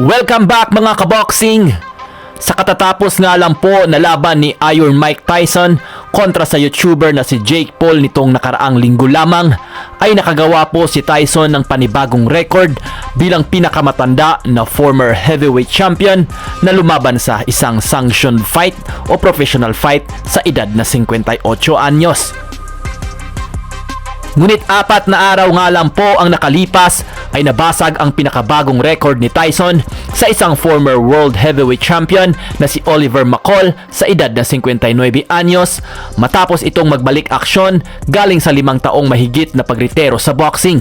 Welcome back mga kaboxing! Sa katatapos nga lang po na laban ni Iron Mike Tyson kontra sa YouTuber na si Jake Paul nitong nakaraang linggo lamang ay nakagawa po si Tyson ng panibagong record bilang pinakamatanda na former heavyweight champion na lumaban sa isang sanctioned fight o professional fight sa edad na 58 anyos. Ngunit apat na araw nga lang po ang nakalipas ay nabasag ang pinakabagong record ni Tyson sa isang former world heavyweight champion na si Oliver McCall sa edad na 59 anyos matapos itong magbalik aksyon galing sa limang taong mahigit na pagritero sa boxing.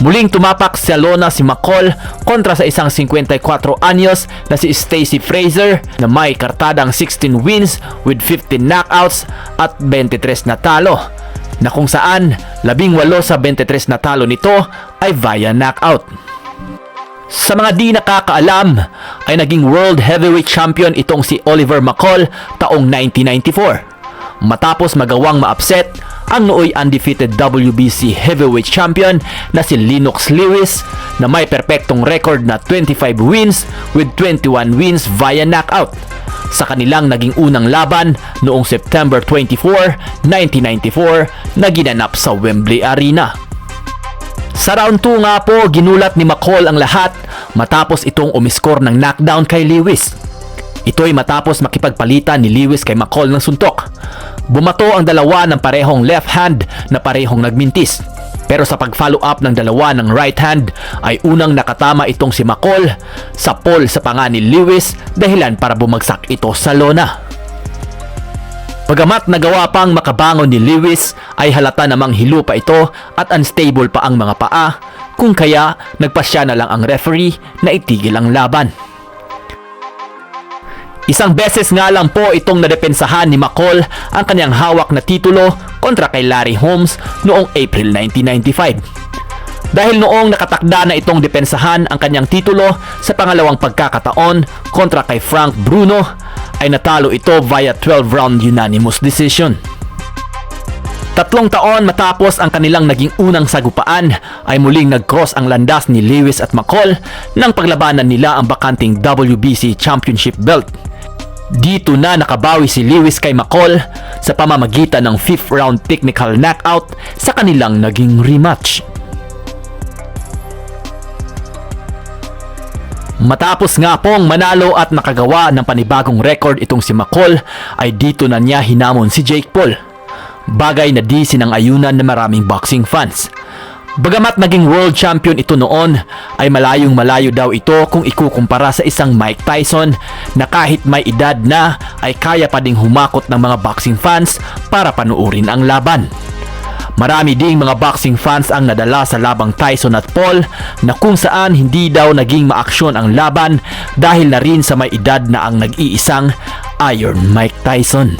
Muling tumapak sa lona si McCall kontra sa isang 54 anyos na si Stacy Fraser na may kartadang 16 wins with 15 knockouts at 23 na talo na kung saan 18 sa 23 na talo nito ay via knockout. Sa mga di nakakaalam, ay naging World Heavyweight Champion itong si Oliver McCall taong 1994. Matapos magawang ma-upset ang nooy undefeated WBC Heavyweight Champion na si Lennox Lewis na may perpektong record na 25 wins with 21 wins via knockout sa kanilang naging unang laban noong September 24, 1994 na ginanap sa Wembley Arena. Sa round 2 nga po, ginulat ni McCall ang lahat matapos itong umiskor ng knockdown kay Lewis. Ito'y matapos makipagpalitan ni Lewis kay McCall ng suntok. Bumato ang dalawa ng parehong left hand na parehong nagmintis. Pero sa pag-follow up ng dalawa ng right hand ay unang nakatama itong si McCall sa pole sa panga ni Lewis dahilan para bumagsak ito sa lona. Pagamat nagawa pang makabangon ni Lewis ay halata namang hilo pa ito at unstable pa ang mga paa kung kaya nagpasya na lang ang referee na itigil ang laban. Isang beses nga lang po itong nadepensahan ni McCall ang kanyang hawak na titulo kontra kay Larry Holmes noong April 1995. Dahil noong nakatakda na itong depensahan ang kanyang titulo sa pangalawang pagkakataon kontra kay Frank Bruno ay natalo ito via 12-round unanimous decision. Tatlong taon matapos ang kanilang naging unang sagupaan ay muling nag-cross ang landas ni Lewis at McCall nang paglabanan nila ang bakanting WBC Championship belt. Dito na nakabawi si Lewis kay McCall sa pamamagitan ng 5th round technical knockout sa kanilang naging rematch. Matapos nga pong manalo at nakagawa ng panibagong record itong si McCall ay dito na niya hinamon si Jake Paul. Bagay na di sinang-ayunan ng maraming boxing fans. Bagamat naging world champion ito noon, ay malayong malayo daw ito kung ikukumpara sa isang Mike Tyson na kahit may edad na ay kaya pa ding humakot ng mga boxing fans para panuurin ang laban. Marami ding mga boxing fans ang nadala sa labang Tyson at Paul na kung saan hindi daw naging maaksyon ang laban dahil na rin sa may edad na ang nag-iisang Iron Mike Tyson.